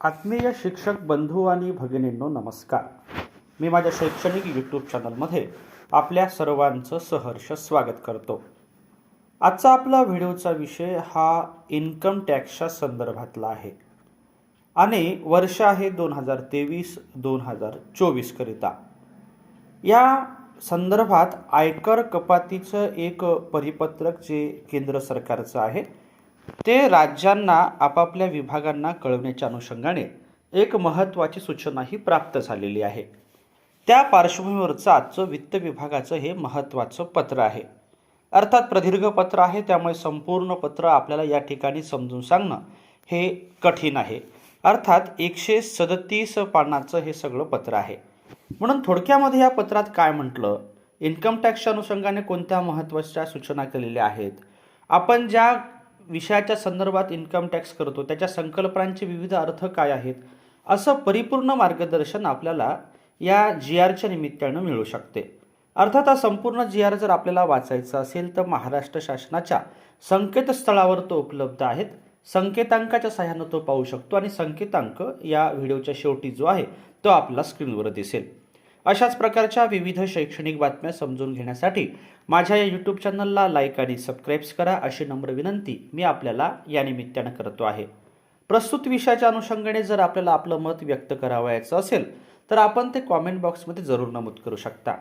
आत्मीय शिक्षक बंधू आणि भगिनींनो नमस्कार. मी माझ्या शैक्षणिक यूट्यूब चॅनलमध्ये आपल्या सर्वांचं सहर्ष स्वागत करतो. आजचा आपला व्हिडिओचा विषय हा इन्कम टॅक्सच्या संदर्भातला आहे. आणि वर्ष आहे दोन हजार तेवीस दोन हजार चोवीसकरिता या संदर्भात आयकर कपातीचं एक परिपत्रक जे केंद्र सरकारचं आहे ते राज्यांना आपापल्या विभागांना कळवण्याच्या अनुषंगाने एक महत्त्वाची सूचनाही प्राप्त झालेली आहे. त्या पार्श्वभूमीवरचं आजचं वित्त विभागाचं हे महत्त्वाचं पत्र आहे. अर्थात प्रदीर्घ पत्र आहे त्यामुळे संपूर्ण पत्र आपल्याला या ठिकाणी समजून सांगणं हे कठीण आहे. अर्थात एकशे सदतीस पानाचं हे सगळं पत्र आहे. म्हणून थोडक्यामध्ये या पत्रात काय म्हटलं? इन्कम टॅक्सच्या अनुषंगाने कोणत्या महत्त्वाच्या सूचना केलेल्या आहेत? आपण ज्या विषयाच्या संदर्भात इन्कम टॅक्स करतो. त्याच्या संकल्पनांचे विविध अर्थ काय आहेत? असं परिपूर्ण मार्गदर्शन आपल्याला या जी आरच्या निमित्तानं मिळू शकते. अर्थात हा संपूर्ण जी आर जर आपल्याला वाचायचा असेल तर महाराष्ट्र शासनाच्या संकेतस्थळावर तो उपलब्ध आहेत. संकेतांकाच्या सहाय्यानं तो पाहू शकतो आणि संकेतांक या व्हिडिओच्या शेवटी जो आहे तो आपला स्क्रीनवर दिसेल. अशाच प्रकारच्या विविध शैक्षणिक बातम्या समजून घेण्यासाठी माझ्या या यूट्यूब चॅनलला लाईक आणि सबस्क्राईब्स करा अशी नम्र विनंती मी आपल्याला या निमित्तानं करतो आहे. प्रस्तुत विषयाच्या अनुषंगाने जर आपल्याला आपलं मत व्यक्त करावायचं असेल तर आपण ते कॉमेंट बॉक्समध्ये जरूर नमूद करू शकता.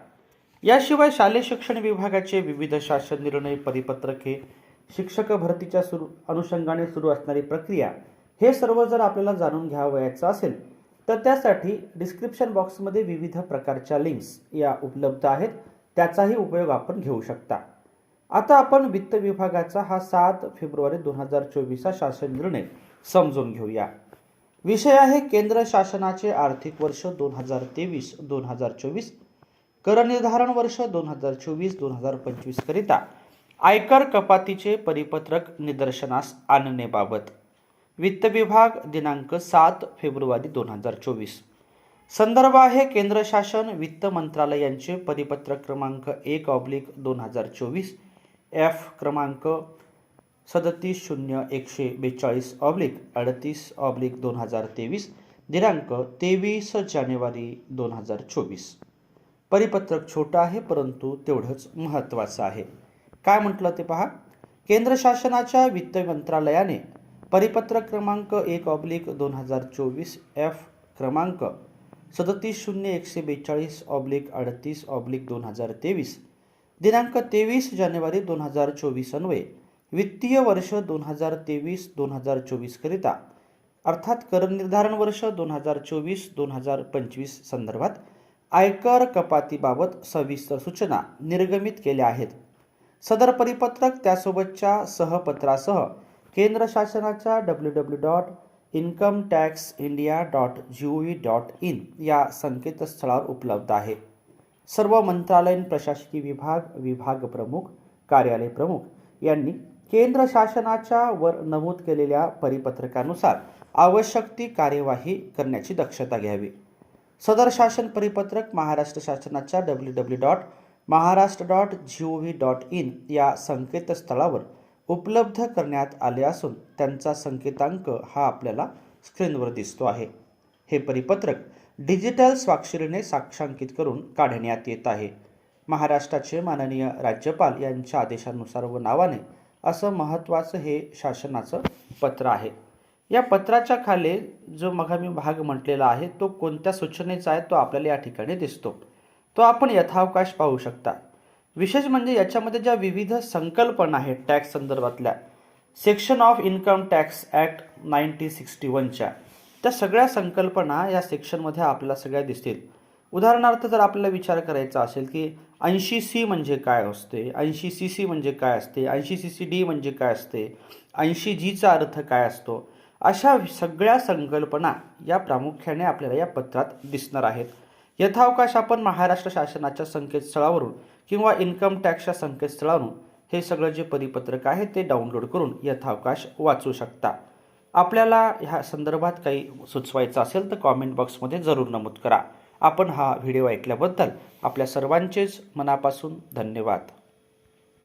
याशिवाय शालेय शिक्षण विभागाचे विविध शासन निर्णय परिपत्रके शिक्षक भरतीच्या सुरू अनुषंगाने सुरू असणारी प्रक्रिया हे सर्व जर आपल्याला जाणून घ्यावयाचं असेल तर त्यासाठी डिस्क्रिप्शन बॉक्समध्ये विविध प्रकारच्या लिंक्स या उपलब्ध आहेत. त्याचाही उपयोग आपण घेऊ शकता. आता आपण वित्त विभागाचा हा सात फेब्रुवारी दोन हजार चोवीस हा शासन निर्णय समजून घेऊया. विषय आहे केंद्र शासनाचे आर्थिक वर्ष दोन हजार तेवीस दोन हजार चोवीस करनिर्धारण वर्ष दोन हजार चोवीस दोन हजार पंचवीसकरिता आयकर कपातीचे परिपत्रक निदर्शनास आणण्याबाबत वित्त विभाग दिनांक सात फेब्रुवारी दोन हजार चोवीस. संदर्भ आहे केंद्र शासन वित्त मंत्रालय यांचे परिपत्रक क्रमांक एक ऑब्लिक दोन हजार चोवीस एफ क्रमांक सदतीस शून्य एकशे बेचाळीस ऑब्लिक अडतीस ऑब्लिक दोन हजार तेवीस दिनांक तेवीस जानेवारी दोन हजार चोवीस. परिपत्रक छोटं आहे परंतु तेवढंच महत्त्वाचं आहे. काय म्हटलं ते पहा? केंद्र शासनाच्या वित्त मंत्रालयाने परिपत्रक क्रमांक एक ऑब्लिक दोन हजार चोवीस एफ क्रमांक सदतीस शून्य एकशे बेचाळीस ऑब्लिक अडतीस ऑब्लिक दोन हजार तेवीस. दिनांक तेवीस जानेवारी दोन हजार चोवीस अन्वये वित्तीय वर्ष दोन हजार तेवीस दोन हजार चोवीसकरिता अर्थात कर निर्धारण वर्ष दोन हजार चोवीस दोन हजार पंचवीस संदर्भात आयकर कपातीबाबत सविस्तर सूचना निर्गमित केल्या आहेत. सदर परिपत्रक त्यासोबतच्या सहपत्रासह केंद्र शासनाच्या W W dot income tax India dot G O V dot in या संकेतस्थळावर उपलब्ध आहे. सर्व मंत्रालयीन प्रशासकीय विभाग विभाग प्रमुख कार्यालय प्रमुख यांनी केंद्र शासनाच्या वर नमूद केलेल्या परिपत्रकानुसार आवश्यक ती कार्यवाही करण्याची दक्षता घ्यावी. सदर शासन परिपत्रक महाराष्ट्र शासनाच्या W W dot Maharashtra dot G O V dot in या संकेतस्थळावर उपलब्ध करण्यात आले असून त्यांचा संकेतांक हा आपल्याला स्क्रीनवर दिसतो आहे. हे परिपत्रक डिजिटल स्वाक्षरीने साक्षांकित करून काढण्यात येत आहे. महाराष्ट्राचे माननीय राज्यपाल यांच्या आदेशानुसार व नावाने असं महत्त्वाचं हे शासनाचं पत्र आहे. या पत्राच्या खाली जो मगामी भाग म्हटलेला आहे तो कोणत्या सूचनेचा आहे तो आपल्याला या ठिकाणी दिसतो. तो आपण यथावकाश पाहू शकता. विशेष म्हणजे याच्यामध्ये ज्या विविध संकल्पना आहेत टॅक्स संदर्भातल्या section of income tax act nineteen sixty वनच्या त्या सगळ्या संकल्पना या सेक्शनमध्ये आपल्याला सगळ्या दिसतील. उदाहरणार्थ जर आपल्याला विचार करायचा असेल की ऐंशी सी म्हणजे काय असते ऐंशी सी सी म्हणजे काय असते ऐंशी सी सी डी म्हणजे काय असते ऐंशी जीचा अर्थ काय असतो अशा सगळ्या संकल्पना या प्रामुख्याने आपल्याला या पत्रात दिसणार आहेत. यथावकाश आपण महाराष्ट्र शासनाच्या संकेतस्थळावरून किंवा इन्कम टॅक्सच्या संकेतस्थळावरून हे सगळं जे परिपत्रक आहे ते डाउनलोड करून यथावकाश वाचू शकता. आपल्याला ह्या संदर्भात काही सुचवायचं असेल तर कॉमेंट बॉक्समध्ये जरूर नमूद करा. आपण हा व्हिडिओ ऐकल्याबद्दल आपल्या सर्वांचेच मनापासून धन्यवाद.